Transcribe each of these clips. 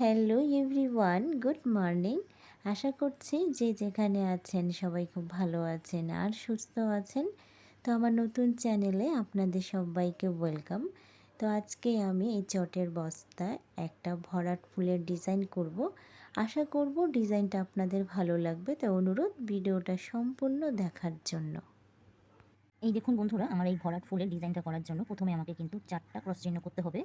Hello everyone good morning আশা করছি যে যেখানে আছেন সবাই খুব ভালো আছেন আর সুস্থ আছেন। তো আমার নতুন চ্যানেলে আপনাদের সবাইকে ওয়েলকাম তো আজকে আমি এই চটের বস্তায় একটা ভরাট ফুলের ডিজাইন করব। আশা করব ডিজাইনটা আপনাদের ভালো লাগবে। তো অনুরোধ, ভিডিওটা সম্পূর্ণ দেখার জন্য। এই দেখুন বন্ধুরা, আমার এই ভরাট ফুলের ডিজাইনটা করার জন্য প্রথমে আমাকে কিন্তু চারটা ক্রস চিহ্ন করতে হবে।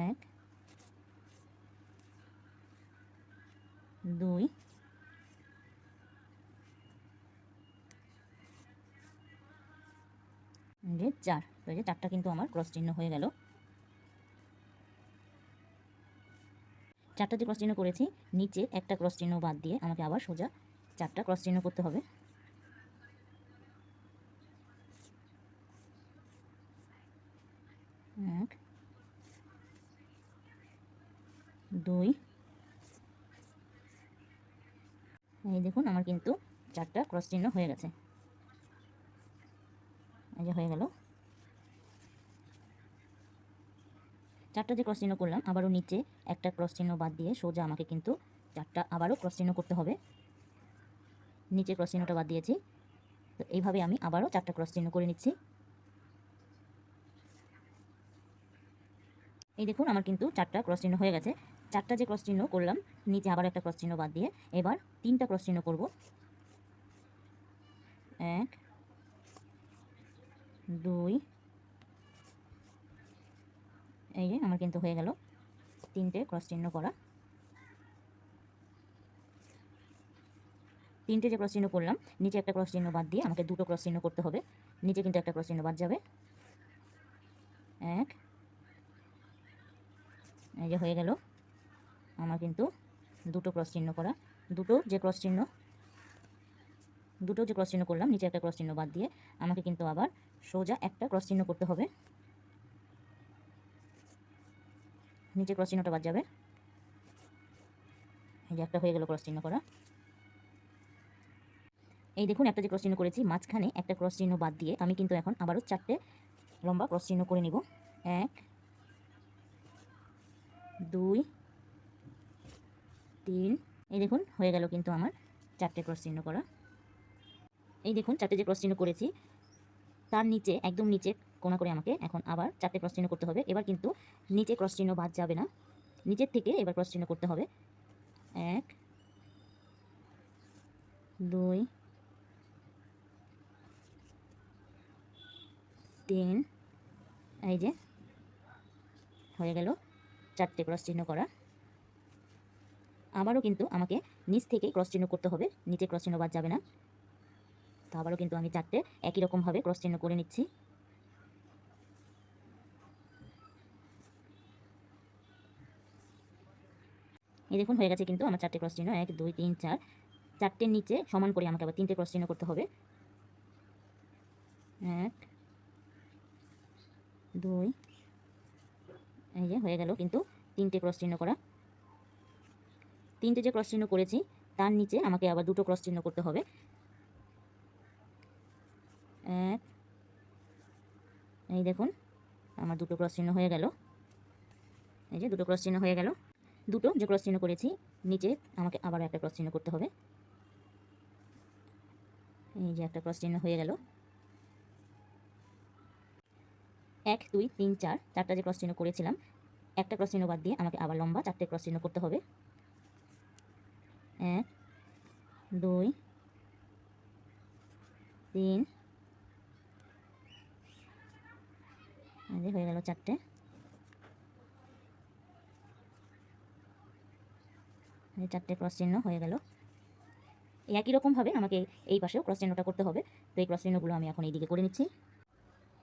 এক, দুই যে চার। তো এই যে চারটা কিন্তু আমার ক্রস চিহ্ন হয়ে গেল। চারটা যে ক্রস চিহ্ন করেছি, নিচে একটা ক্রস চিহ্ন বাদ দিয়ে আমাকে আবার সোজা চারটা ক্রস চিহ্ন করতে হবে এক দুই। এই দেখুন, আমার কিন্তু চারটা ক্রস চিহ্ন হয়ে গেছে। এই যে হয়ে গেল। চারটা যে ক্রস চিহ্ন করলাম, আবারও নিচে একটা ক্রস চিহ্ন বাদ দিয়ে সোজা আমাকে কিন্তু চারটা আবারও ক্রস চিহ্ন করতে হবে। নিচে ক্রস চিহ্নটা বাদ দিয়েছি। তো এইভাবে আমি আবারও চারটা ক্রস চিহ্ন করে নিচ্ছি। এই দেখুন, আমার কিন্তু চারটা ক্রস চিহ্ন হয়ে গেছে। চারটা যে ক্রস চিহ্ন করলাম, নিচে আবার একটা ক্রস চিহ্ন বাদ দিয়ে এবার তিনটা ক্রস চিহ্ন করব। এক, দুই, এই যে আমার কিন্তু হয়ে গেল তিনটে ক্রস চিহ্ন করা। তিনটে যে ক্রস চিহ্ন করলাম, নিচে একটা ক্রস চিহ্ন বাদ দিয়ে আমাকে দুটো ক্রস চিহ্ন করতে হবে। নিচে কিন্তু একটা ক্রস চিহ্ন বাদ যাবে। এক, এই যে হয়ে গেল। আমার কিন্তু দুটো ক্রস চিহ্ন করা। দুটো যে ক্রস চিহ্ন, দুটো যে ক্রস চিহ্ন করলাম, নিচে একটা ক্রস চিহ্ন বাদ দিয়ে আমাকে কিন্তু আবার সোজা একটা ক্রস চিহ্ন করতে হবে। নিচে ক্রস চিহ্নটা বাদ যাবে। এই যে একটা হয়ে গেল ক্রস চিহ্ন করা। এই দেখুন, একটা যে ক্রস চিহ্ন করেছি, মাঝখানে একটা ক্রস চিহ্ন বাদ দিয়ে আমি কিন্তু এখন আবারও চারটে লম্বা ক্রস চিহ্ন করে নিব। এক, দুই তিন। এই দেখুন, হয়ে গেল কিন্তু আমার চারটে ক্রস চিহ্ন করা। এই দেখুন, চারটে যে ক্রস চিহ্ন করেছি, তার নিচে, একদম নিচে কোনা করে আমাকে এখন আবার চারটে ক্রস চিহ্ন করতে হবে। এবার কিন্তু নিচে ক্রস চিহ্ন বাদ যাবে না। নিচের থেকে এবার ক্রস চিহ্ন করতে হবে। এক, দুই, তিন, এই যে, হয়ে গেল চারটে ক্রস চিহ্ন করা। আবারও কিন্তু আমাকে নিচ থেকে ক্রস চিহ্ন করতে হবে, নিচে ক্রস চিহ্ন বাদ যাবে না। তো আবারও কিন্তু আমি চারটে একই রকমভাবে ক্রস চিহ্ন করে নিচ্ছি। এই দেখুন, হয়ে গেছে কিন্তু আমার চারটে ক্রস চিহ্ন, এক, দুই, তিন, চার। চারটের নিচে সমান করে আমাকে আবার তিনটে ক্রস চিহ্ন করতে হবে। এক, দুই, এই যে হয়ে গেল কিন্তু তিনটে ক্রস চিহ্ন করা। তিনটে যে ক্রস চিহ্ন করেছি তার নিচে আমাকে আবার দুটো ক্রস চিহ্ন করতে হবে এক এই দেখুন আমার দুটো ক্রস চিহ্ন হয়ে গেল এই যে দুটো ক্রস চিহ্ন হয়ে গেল দুটো যে ক্রস চিহ্ন করেছি নিচে আমাকে আবার একটা ক্রস চিহ্ন করতে হবে এই যে একটা ক্রস চিহ্ন হয়ে গেল এক দুই তিন চার চারটা যে ক্রস চিহ্ন করেছিলাম একটা ক্রস চিহ্ন বাদ দিয়ে আমাকে আবার লম্বা চারটে ক্রস চিহ্ন করতে হবে এক, দুই, তিন যে হয়ে গেল চারটে। চারটে ক্রস চিহ্ন হয়ে গেল। একই রকমভাবে আমাকে এই পাশেও ক্রস চিহ্নটা করতে হবে। তো এই ক্রস চিহ্নগুলো আমি এখন এইদিকে করে নিচ্ছি।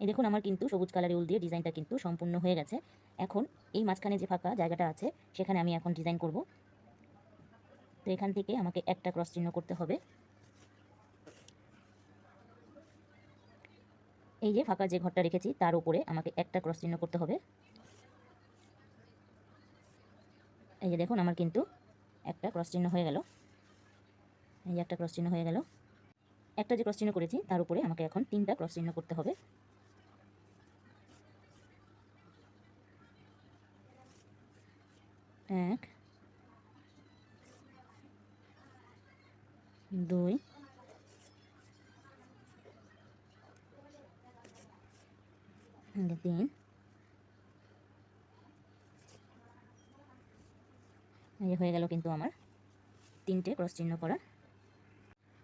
এই দেখুন আমার কিন্তু সবুজ কালারের উল দিয়ে ডিজাইনটা কিন্তু সম্পূর্ণ হয়ে গেছে। এখন এই মাঝখানে যে ফাঁকা জায়গাটা আছে, সেখানে আমি এখন ডিজাইন করব। তো এখান থেকে আমাকে একটা ক্রস চিহ্ন করতে হবে। এই যে ফাঁকা যে ঘরটা রেখেছি, তার উপরে আমাকে একটা ক্রস চিহ্ন করতে হবে। এই যে দেখুন, আমার কিন্তু একটা ক্রস চিহ্ন হয়ে গেল। এই যে একটা ক্রস চিহ্ন হয়ে গেল। একটা যে ক্রস চিহ্ন করেছি, তার উপরে আমাকে এখন তিনটা ক্রস চিহ্ন করতে হবে। এক দুই। তিন। এই হয়ে গেল কিন্তু আমার তিনটে ক্রস চিহ্ন করা।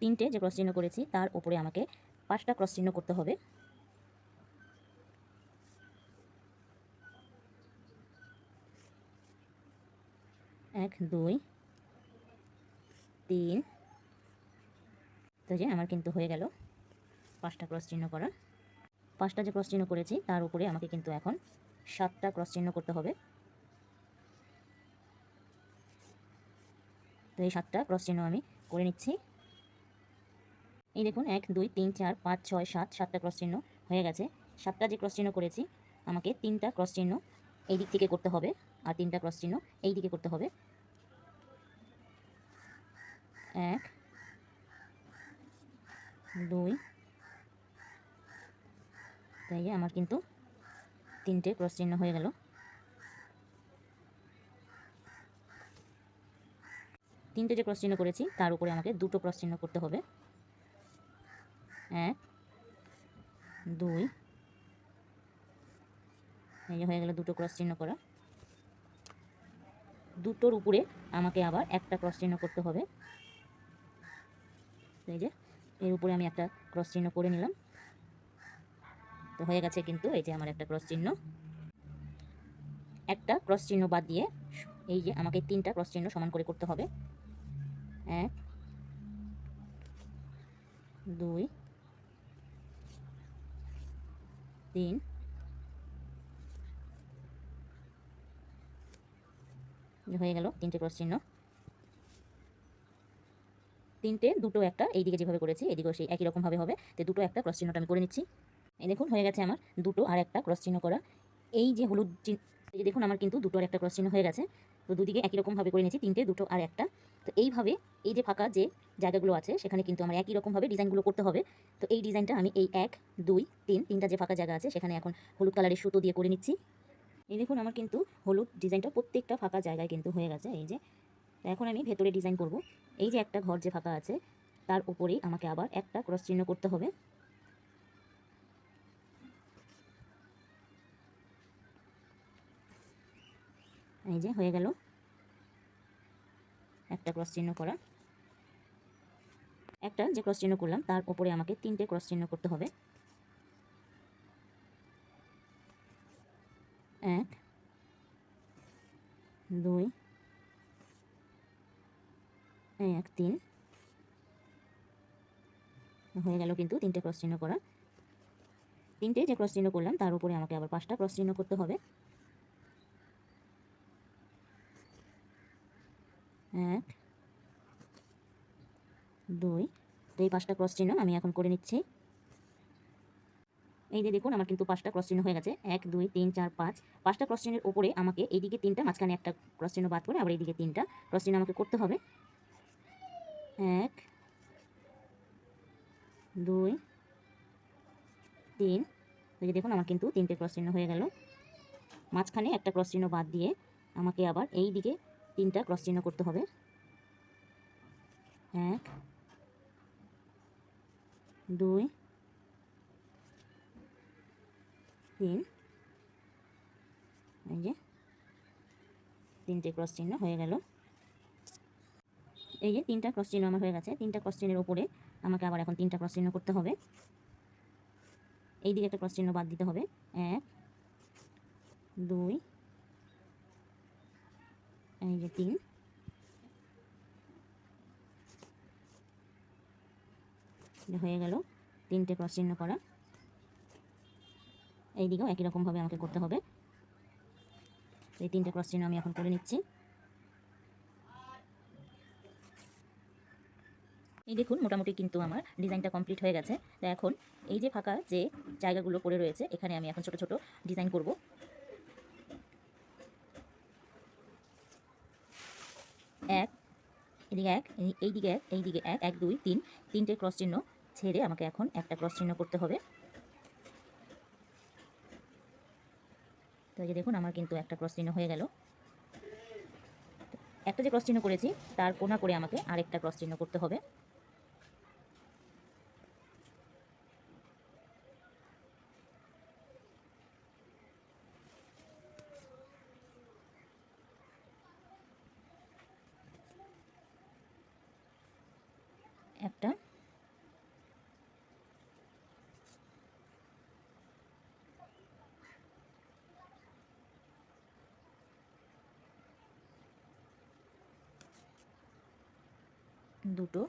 তিনটে যে ক্রস চিহ্ন করেছি, তার উপরে আমাকে পাঁচটা ক্রস চিহ্ন করতে হবে। এক, দুই, তিন তো যে আমার কিন্তু হয়ে গেল পাঁচটা ক্রস চিহ্ন করা। পাঁচটা যে ক্রস চিহ্ন করেছি, তার উপরে আমাকে কিন্তু এখন সাতটা ক্রস চিহ্ন করতে হবে। তো এই সাতটা ক্রস চিহ্ন আমি করে নিচ্ছি। এই দেখুন, এক, দুই, তিন, চার, পাঁচ, ছয়, সাত, সাতটা ক্রস চিহ্ন হয়ে গেছে। সাতটা যে ক্রস চিহ্ন করেছি, আমাকে তিনটা ক্রস চিহ্ন এই দিক থেকে করতে হবে আর তিনটা ক্রস চিহ্ন এই দিকে করতে হবে। এক দুই। তাই আমার কিন্তু তিনটে ক্রস চিহ্ন হয়ে গেল। তিনটে যে ক্রস চিহ্ন করেছি, তার উপরে আমাকে দুটো ক্রস চিহ্ন করতে হবে। এক, দুই। এই যে হয়ে গেল দুটো ক্রস চিহ্ন করা। দুটোর উপরে আমাকে আবার একটা ক্রস চিহ্ন করতে হবে। এই যে এর উপরে আমি একটা ক্রস চিহ্ন করে নিলাম। তো হয়ে গেছে কিন্তু এই যে আমার একটা ক্রস চিহ্ন। একটা ক্রস চিহ্ন বাদ দিয়ে এই যে আমাকে তিনটা ক্রস চিহ্ন সমান করে করতে হবে। এক, দুই, তিন, হয়ে গেল তিনটে ক্রস চিহ্ন। তিনটে, দুটো একটা, এইদিকে যেভাবে করেছি, এদিকেও সেই একই রকমভাবে হবে। তো দুটো একটা ক্রস চিহ্নটা আমি করে নিচ্ছি। এই দেখুন, হয়ে গেছে আমার দুটো আর একটা ক্রস চিহ্ন করা। এই যে হলুদ চিহ্ন দেখুন, আমার কিন্তু দুটো আর একটা ক্রস চিহ্ন হয়ে গেছে। তো দুদিকে একই রকমভাবে করে নিয়েছি, তিনটে, দুটো আর একটা। তো এইভাবে এই যে ফাঁকা যে জায়গাগুলো আছে, সেখানে কিন্তু আমার একই রকমভাবে ডিজাইনগুলো করতে হবে। তো এই ডিজাইনটা আমি এই এক, দুই, তিন, তিনটা যে ফাঁকা জায়গা আছে, সেখানে এখন হলুদ কালারের সুতো দিয়ে করে নিচ্ছি। এই দেখুন, আমার কিন্তু হলুদ ডিজাইনটা প্রত্যেকটা ফাঁকা জায়গায় কিন্তু হয়ে গেছে। এই যে এখন আমি ভেতরে ডিজাইন করব। এই যে একটা ঘর যে ফাঁকা আছে, তার উপরেই আমাকে আবার একটা ক্রস চিহ্ন করতে হবে। এই যে হয়ে গেল। একটা ক্রস চিহ্ন করা। একটা যে ক্রস চিহ্ন করলাম, তার উপরে আমাকে তিনটে ক্রস চিহ্ন করতে হবে। এক, দুই এক তিন। হয়ে গেল কিন্তু তিনটে ক্রস চিহ্ন করা তিনটে যে ক্রস চিহ্ন করলাম, তার উপরে আমাকে আবার পাঁচটা ক্রস চিহ্ন করতে হবে। এক, দুই, তো এই পাঁচটা ক্রস চিহ্ন আমি এখন করে নিচ্ছি। এই যে দেখুন, আমার কিন্তু পাঁচটা ক্রস চিহ্ন হয়ে গেছে। এক, দুই, তিন, চার, পাঁচ। পাঁচটা ক্রস চিহ্নের উপরে আমাকে এইদিকে তিনটা, মাঝখানে একটা ক্রস চিহ্ন বাদ করে আবার এইদিকে তিনটা ক্রস চিহ্ন আমাকে করতে হবে। এক, দুই, তিন। এই যে দেখুন, আমার কিন্তু তিনটে ক্রস চিহ্ন হয়ে গেল। মাঝখানে একটা ক্রস চিহ্ন বাদ দিয়ে আমাকে আবার এই দিকে তিনটা ক্রস চিহ্ন করতে হবে। এক, দুই, তিন। এই যে তিনটে ক্রস চিহ্ন হয়ে গেল। এই যে তিনটা ক্রস চিহ্ন আমার হয়ে গেছে, তিনটা ক্রস চিহ্নের উপরে আমাকে আবার এখন তিনটা ক্রস চিহ্ন করতে হবে। এই দিকে একটা ক্রস চিহ্ন বাদ দিতে হবে। এক, দুই, এই যে তিন। হয়ে গেল তিনটে ক্রস চিহ্ন করা। এই দিকেও একই রকমভাবে আমাকে করতে হবে। এই তিনটে ক্রস চিহ্ন আমি এখন করে নিচ্ছি। এই দেখুন, মোটামুটি কিন্তু আমার ডিজাইনটা কমপ্লিট হয়ে গেছে। তো এখন এই যে ফাঁকা যে জায়গাগুলো পড়ে রয়েছে, এখানে আমি এখন ছোট ছোট ডিজাইন করব। এক, এদিকে এক এই- দিকে এক এই দিকে এক এক, দুই, তিন, তিনটে ক্রস চিহ্ন ছেড়ে আমাকে এখন একটা ক্রস চিহ্ন করতে হবে। তো এই যে দেখুন, আমার কিন্তু একটা ক্রস চিহ্ন হয়ে গেল। একটা যে ক্রস চিহ্ন করেছি, তার কোনা করে আমাকে আরেকটা ক্রস চিহ্ন করতে হবে। একটা। দুটো।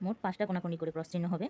মোট পাঁচটা কোনাকুনি করে ক্রস চিহ্ন হবে।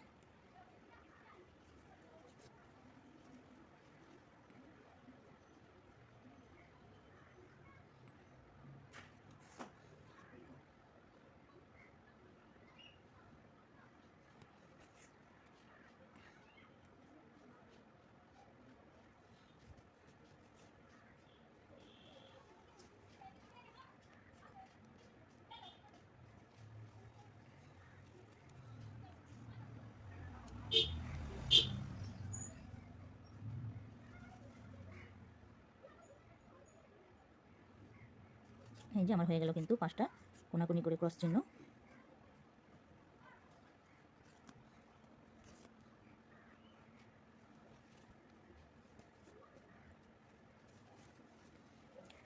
এই যে আমার হয়ে গেল কিন্তু পাঁচটা, কোনাকুনি করে ক্রস চিহ্ন।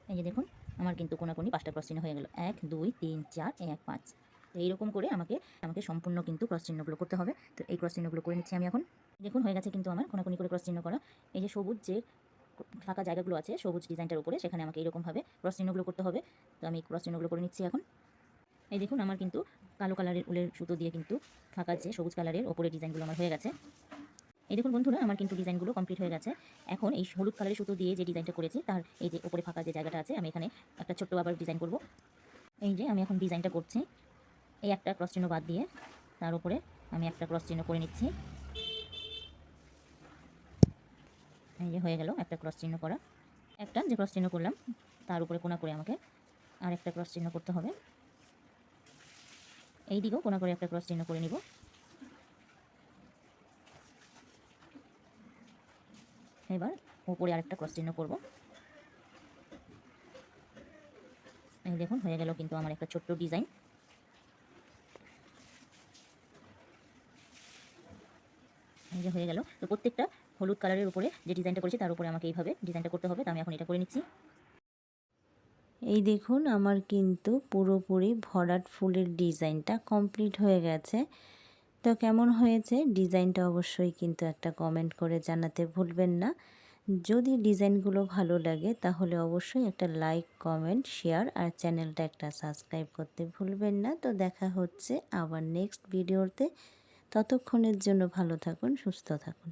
এই যে দেখুন, আমার কিন্তু কোনাকুনি পাঁচটা ক্রস চিহ্ন হয়ে গেল। এক, দুই, তিন, চার, এক, পাঁচ। তো এইরকম করে আমাকে আমাকে সম্পূর্ণ কিন্তু ক্রস চিহ্নগুলো করতে হবে। তো এই ক্রস চিহ্নগুলো করে নিচ্ছি আমি এখন। দেখুন, হয়ে গেছে কিন্তু আমার কোনাকুনি করে ক্রস চিহ্ন করা। এই যে সবুজ যে ফাঁকা জায়গাগুলো আছে, সবুজ ডিজাইনটার উপরে, সেখানে আমাকে এইরকমভাবে ক্রস চিহ্নগুলো করতে হবে। তো আমি ক্রস চিহ্নগুলো করে নিচ্ছি এখন। এই দেখুন, আমার কিন্তু কালো কালারের উলের সুতো দিয়ে কিন্তু ফাঁকা যে সবুজ কালারের ওপরে ডিজাইনগুলো আমার হয়ে গেছে। এই দেখুন বন্ধুরা, আমার কিন্তু ডিজাইনগুলো কমপ্লিট হয়ে গেছে। এখন এই হলুদ কালারের সুতো দিয়ে যে ডিজাইনটা করেছি, তার এই যে ওপরে ফাঁকা যে জায়গাটা আছে, আমি এখানে একটা ছোট্ট আবার ডিজাইন করব। এই যে আমি এখন ডিজাইনটা করছি। এই একটা ক্রস চিহ্ন বাদ দিয়ে, তার উপরে আমি একটা ক্রস চিহ্ন করে নিচ্ছি। এই যে হয়ে গেল, একটা ক্রস চিহ্ন করা। একটা যে ক্রস চিহ্ন করলাম, তার উপরে কোনা করে আমাকে আর একটা ক্রস চিহ্ন করতে হবে। এই দিকেও কোনা করে একটা ক্রস চিহ্ন করে নিব। এবার উপরে আরেকটা ক্রস চিহ্ন করব। এই দেখুন, হয়ে গেল কিন্তু আমার একটা ছোট্ট ডিজাইন এই যে হয়ে গেল। তো প্রত্যেকটা হলুদ কালারের উপরে যে ডিজাইনটা করেছি, তার উপরে আমাকে এইভাবে ডিজাইনটা করতে হবে। তো আমি এখন এটা করে নিচ্ছি। এই দেখুন, আমার কিন্তু পুরোপুরি ভরাট ফুলের ডিজাইনটা কমপ্লিট হয়ে গেছে। তো কেমন হয়েছে? ডিজাইনটা অবশ্যই কিন্তু একটা কমেন্ট করে জানাতে ভুলবেন না। যদি ডিজাইনগুলো ভালো লাগে, তাহলে অবশ্যই একটা লাইক কমেন্ট শেয়ার আর চ্যানেলটা একটা সাবস্ক্রাইব করতে ভুলবেন না। তো দেখা হচ্ছে আবার নেক্সট ভিডিওতে ততক্ষণের জন্য ভালো থাকুন সুস্থ থাকুন।